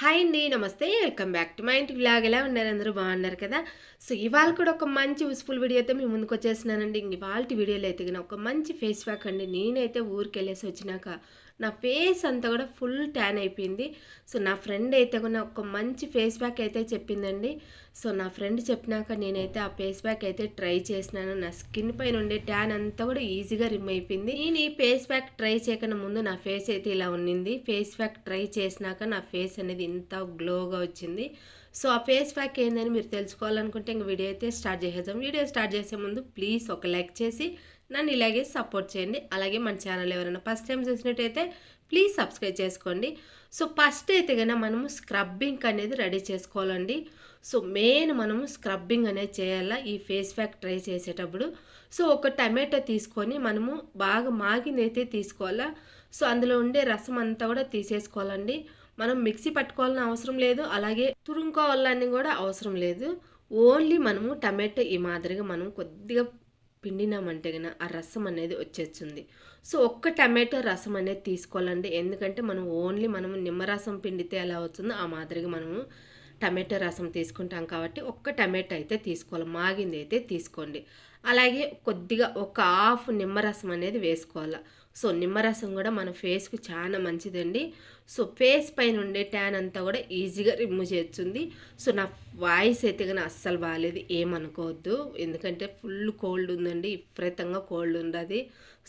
Hi అండి నమస్తే welcome back to మా ఇంటి వ్లాగ్. ఎలా ఉన్నారు అందరూ? బాగున్నారు కదా? సో ఇవాళ కూడా ఒక మంచి యూస్ఫుల్ వీడియోతో మేము ముందుకు వచ్చేస్తున్నానండి. ఇంక ఇవాళ వీడియోలో అయితే ఒక మంచి ఫేస్ ప్యాక్ అండి. నేనైతే ఊరికి వెళ్ళేసి వచ్చినాక నా ఫేస్ అంతా కూడా ఫుల్ ట్యాన్ అయిపోయింది. సో నా ఫ్రెండ్ అయితే కూడా ఒక మంచి ఫేస్ ప్యాక్ అయితే చెప్పిందండి. సో నా ఫ్రెండ్ చెప్పినాక నేనైతే ఆ ఫేస్ ప్యాక్ అయితే ట్రై చేసినాను. నా స్కిన్ పైన ఉండే ట్యాన్ అంతా కూడా ఈజీగా రిమ్ అయిపోయింది. నేను ఈ ఫేస్ ప్యాక్ ట్రై చేయకుండా ముందు నా ఫేస్ అయితే ఇలా ఉన్నింది. ఫేస్ ప్యాక్ ట్రై చేసినాక నా ఫేస్ అనేది ఇంత గ్లోగా వచ్చింది. సో ఆ ఫేస్ ప్యాక్ ఏందని మీరు తెలుసుకోవాలనుకుంటే ఇంక వీడియో అయితే స్టార్ట్ చేసేద్దాం. వీడియో స్టార్ట్ చేసే ముందు ప్లీజ్ ఒక లైక్ చేసి నన్ను ఇలాగే సపోర్ట్ చేయండి. అలాగే మన ఛానల్ ఎవరైనా ఫస్ట్ టైం చూసినట్టయితే ప్లీజ్ సబ్స్క్రైబ్ చేసుకోండి. సో ఫస్ట్ అయితే కనుక మనము స్క్రబ్బింగ్ అనేది రెడీ చేసుకోవాలండి. సో మెయిన్ మనము స్క్రబ్బింగ్ అనేది చేయాలా? ఈ ఫేస్ ప్యాక్ ట్రై చేసేటప్పుడు. సో ఒక టమాటో తీసుకొని మనము బాగా మాగిందైతే తీసుకోవాలా? సో అందులో ఉండే రసం అంతా కూడా తీసేసుకోవాలండి. మనం మిక్సీ పట్టుకోవాలని అవసరం లేదు. అలాగే తురుముకోవాలని కూడా అవసరం లేదు. ఓన్లీ మనము టమాటో ఈ మాదిరిగా మనం కొద్దిగా పిండినామంటే కన్నా ఆ రసం అనేది వచ్చేస్తుంది. సో ఒక్క టమాటో రసం అనేది తీసుకోవాలండి. ఎందుకంటే మనం ఓన్లీ మనము నిమ్మరసం పిండితే ఎలా అవుతుందో ఆ మాదిరిగా మనము టమాటో రసం తీసుకుంటాం కాబట్టి ఒక్క టమాటో అయితే తీసుకోవాలి. మాగింది అయితే తీసుకోండి. అలాగే కొద్దిగా ఒక హాఫ్ నిమ్మరసం అనేది వేసుకోవాలి. సో నిమ్మరసం కూడా మన ఫేస్కు చాలా మంచిదండి. సో ఫేస్ పైన ఉండే ట్యాన్ అంతా కూడా ఈజీగా రిమూవ్ చేస్తుంది. సో నా వాయిస్ అయితే కానీ అస్సలు బాగాలేదు ఏమనుకోవద్దు. ఎందుకంటే ఫుల్ కోల్డ్ ఉందండి విపరీతంగా కోల్డ్ ఉండదు.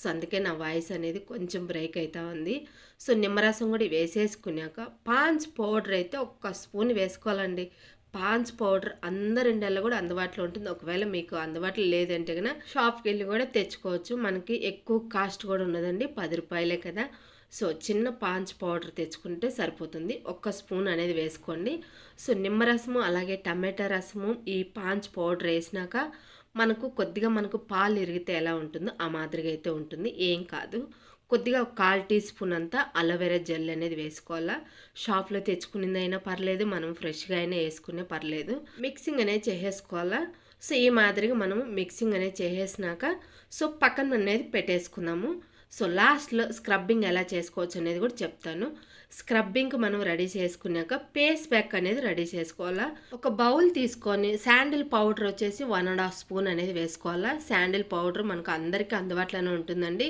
సో అందుకే నా వాయిస్ అనేది కొంచెం బ్రేక్ అవుతా ఉంది. సో నిమ్మరసం కూడా వేసేసుకున్నాక పాన్స్ పౌడర్ అయితే ఒక్క స్పూన్ వేసుకోవాలండి. పాన్స్ పౌడర్ అందరిండల్లో కూడా అందుబాటులో ఉంటుంది. ఒకవేళ మీకు అందుబాటులో లేదంటే కనుక షాప్కి వెళ్ళి కూడా తెచ్చుకోవచ్చు. మనకి ఎక్కువ కాస్ట్ కూడా ఉన్నదండి. పది రూపాయలే కదా. సో చిన్న పాంచ్ పౌడర్ తెచ్చుకుంటే సరిపోతుంది. ఒక్క స్పూన్ అనేది వేసుకోండి. సో నిమ్మరసము అలాగే టమాటా రసము ఈ పాంచ్ పౌడర్ వేసినాక మనకు కొద్దిగా మనకు పాలు ఇరిగితే ఎలా ఉంటుందో ఆ మాదిరిగా అయితే ఉంటుంది. ఏం కాదు. కొద్దిగా ఒక కాల్ టీ స్పూన్ అంతా అలోవెరా జెల్ అనేది వేసుకోవాలా. షాప్లో తెచ్చుకునిందైనా పర్లేదు మనం ఫ్రెష్గా అయినా వేసుకునే పర్లేదు. మిక్సింగ్ అనేది చేసేసుకోవాలా. సో ఈ మాదిరిగా మనం మిక్సింగ్ అనేది చేసేసినాక సో పక్కన అనేది పెట్టేసుకున్నాము. సో లాస్ట్లో స్క్రబ్బింగ్ ఎలా చేసుకోవచ్చు అనేది కూడా చెప్తాను. స్క్రబ్బింగ్ మనం రెడీ చేసుకున్నాక పేస్ ప్యాక్ అనేది రెడీ చేసుకోవాలా. ఒక బౌల్ తీసుకొని శాండిల్ పౌడర్ వచ్చేసి వన్ అండ్ హాఫ్ స్పూన్ అనేది వేసుకోవాలా. శాండిల్ పౌడర్ మనకు అందరికీ అందుబాటులోనే ఉంటుందండి.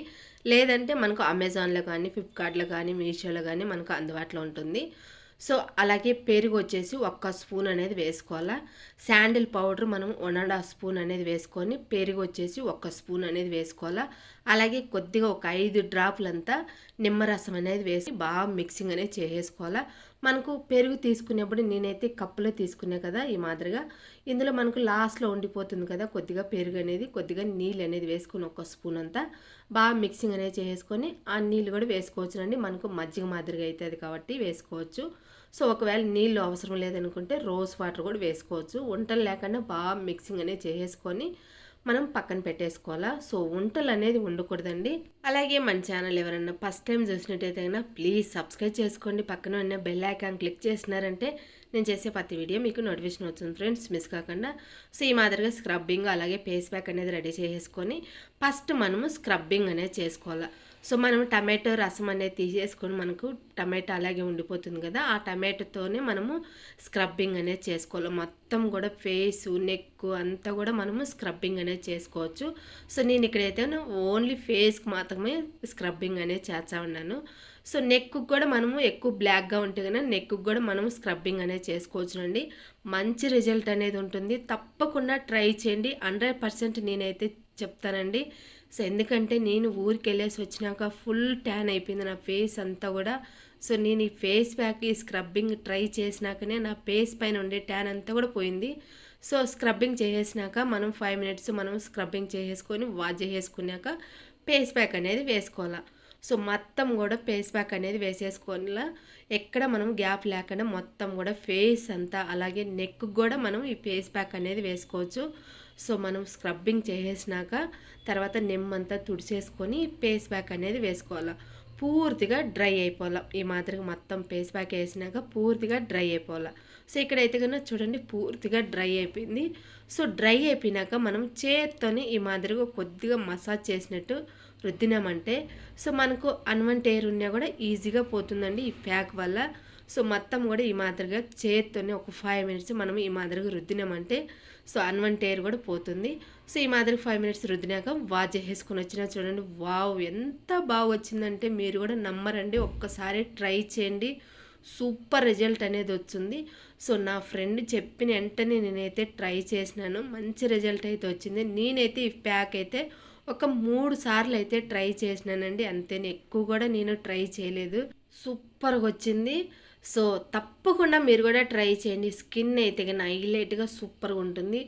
లేదంటే మనకు అమెజాన్లో కానీ ఫ్లిప్కార్ట్లో కానీ మీషోలో కానీ మనకు అందుబాటులో ఉంటుంది. సో అలాగే పెరుగు వచ్చేసి ఒక్క స్పూన్ అనేది వేసుకోవాలా. శాండిల్ పౌడర్ మనం వన్ అండ్ హాఫ్ స్పూన్ అనేది వేసుకొని పెరుగు వచ్చేసి ఒక్క స్పూన్ అనేది వేసుకోవాలా. అలాగే కొద్దిగా ఒక ఐదు డ్రాపులంతా నిమ్మరసం అనేది వేసి బాగా మిక్సింగ్ అనేది చేసేసుకోవాలా. మనకు పెరుగు తీసుకునేప్పుడు నేనైతే కప్పులో తీసుకునే కదా ఈ మాదిరిగా. ఇందులో మనకు లాస్ట్లో ఉండిపోతుంది కదా కొద్దిగా పెరుగు అనేది కొద్దిగా నీళ్ళు అనేది వేసుకొని ఒక స్పూన్ అంతా బాగా మిక్సింగ్ అనేది చేసుకొని ఆ నీళ్ళు కూడా వేసుకోవచ్చునండి. మనకు మజ్జిగ మాదిరిగా అవుతుంది కాబట్టి వేసుకోవచ్చు. సో ఒకవేళ నీళ్ళు అవసరం లేదనుకుంటే రోజ్ వాటర్ కూడా వేసుకోవచ్చు. వంటలు లేకుండా బాగా మిక్సింగ్ అనేది చేసేసుకొని మనం పక్కన పెట్టేసుకోవాలా? సో వంటలు అనేది ఉండకూడదండి. అలాగే మన ఛానల్ ఎవరన్నా ఫస్ట్ టైం చూసినట్టయితే ప్లీజ్ సబ్స్క్రైబ్ చేసుకోండి. పక్కన ఉన్న బెల్ ఐకాన్ క్లిక్ చేసినారంటే నేను చేసే ప్రతి వీడియో మీకు నోటిఫికేషన్ వస్తుంది ఫ్రెండ్స్ మిస్ కాకుండా. సో ఈ మాదిరిగా స్క్రబ్బింగ్ అలాగే ఫేస్ ప్యాక్ అనేది రెడీ చేసేసుకొని ఫస్ట్ మనము స్క్రబ్బింగ్ అనేది చేసుకోవాలి. సో మనం టమాటో రసం అనేది తీసేసుకొని మనకు టమాటో అలాగే ఉండిపోతుంది కదా ఆ టమాటోతోనే మనము స్క్రబ్బింగ్ అనేది చేసుకోవాలి. మొత్తం కూడా ఫేస్ నెక్ అంతా కూడా మనము స్క్రబ్బింగ్ అనేది చేసుకోవచ్చు. సో నేను ఇక్కడైతే ఓన్లీ ఫేస్కి మాత్రమే స్క్రబ్బింగ్ అనేది చేస్తా ఉన్నాను. సో నెక్కు కూడా మనము ఎక్కువ బ్లాక్గా ఉంటే కనుక నెక్కు కూడా మనం స్క్రబ్బింగ్ అనేది చేసుకోవచ్చునండి మంచి రిజల్ట్ అనేది ఉంటుంది. తప్పకుండా ట్రై చేయండి. హండ్రెడ్ పర్సెంట్ నేనైతే చెప్తానండి. సో ఎందుకంటే నేను ఊరికి వెళ్ళేసి వచ్చినాక ఫుల్ ట్యాన్ అయిపోయింది నా ఫేస్ అంతా కూడా. సో నేను ఈ ఫేస్ ప్యాక్ ఈ స్క్రబ్బింగ్ ట్రై చేసినాకనే నా ఫేస్ పైన ఉండే ట్యాన్ అంతా కూడా పోయింది. సో స్క్రబ్బింగ్ చేసేసినాక మనం ఫైవ్ మినిట్స్ మనం స్క్రబ్బింగ్ చేసేసుకొని వాష్ చేసేసుకున్నాక ఫేస్ ప్యాక్ అనేది వేసుకోవాలి. సో మొత్తం కూడా ఫేస్ ప్యాక్ అనేది వేసేసుకోనిలా ఎక్కడ మనం గ్యాప్ లేకుండా మొత్తం కూడా ఫేస్ అంతా అలాగే నెక్ కూడా మనం ఈ ఫేస్ ప్యాక్ అనేది వేసుకోవచ్చు. సో మనం స్క్రబ్బింగ్ చేసేసినాక తర్వాత నిమ్మంతా తుడిచేసుకొని ఫేస్ ప్యాక్ అనేది వేసుకోవాలి. పూర్తిగా డ్రై అయిపోవాలి. ఈ మాదిరిగా మొత్తం ఫేస్ ప్యాక్ వేసినాక పూర్తిగా డ్రై అయిపోవాలి. సో ఇక్కడైతే కన్నా చూడండి పూర్తిగా డ్రై అయిపోయింది. సో డ్రై అయిపోయినాక మనం చేత్తోని ఈ మాదిరిగా కొద్దిగా మసాజ్ చేసినట్టు రుద్దినామంటే సో మనకు అన్వంట్ ఎయిర్ ఉన్నా కూడా ఈజీగా పోతుందండి ఈ ప్యాక్ వల్ల. సో మొత్తం కూడా ఈ మాదిరిగా చేత్తోనే ఒక ఫైవ్ మినిట్స్ మనం ఈ మాదిరిగా రుద్దినామంటే సో అన్వంట్ ఎయిర్ కూడా పోతుంది. సో ఈ మాదిరి ఫైవ్ మినిట్స్ రుద్దినాక వాచ్ చేసేసుకొని వచ్చినా చూడండి వావ్ ఎంత బాగా వచ్చిందంటే మీరు కూడా నమ్మరండి ఒక్కసారి ట్రై చేయండి. సూపర్ రిజల్ట్ అనేది వచ్చింది. సో నా ఫ్రెండ్ చెప్పిన వెంటనే నేనైతే ట్రై చేసినాను మంచి రిజల్ట్ అయితే వచ్చింది. నేనైతే ఈ ప్యాక్ అయితే ఒక మూడు సార్లు అయితే ట్రై చేసినానండి. అంతేనే ఎక్కువ కూడా నేను ట్రై చేయలేదు. సూపర్గా వచ్చింది. సో తప్పకుండా మీరు కూడా ట్రై చేయండి. స్కిన్ అయితే కానీ హైలైట్గా సూపర్గా ఉంటుంది.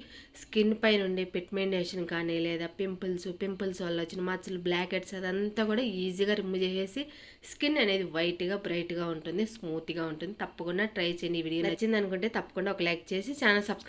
స్కిన్ పైన ఉండే పిగ్మెంటేషన్ కానీ లేదా పింపుల్స్ పింపుల్స్ వల్ల వచ్చిన మచ్చలు బ్లాక్ హెడ్స్ అదంతా కూడా ఈజీగా రిమూవ్ చేసేసి స్కిన్ అనేది వైట్గా బ్రైట్గా ఉంటుంది స్మూత్గా ఉంటుంది. తప్పకుండా ట్రై చేయండి ఈ వీడియో. నచ్చింది అనుకుంటే తప్పకుండా ఒక లైక్ చేసి ఛానల్ సబ్స్క్రైబ్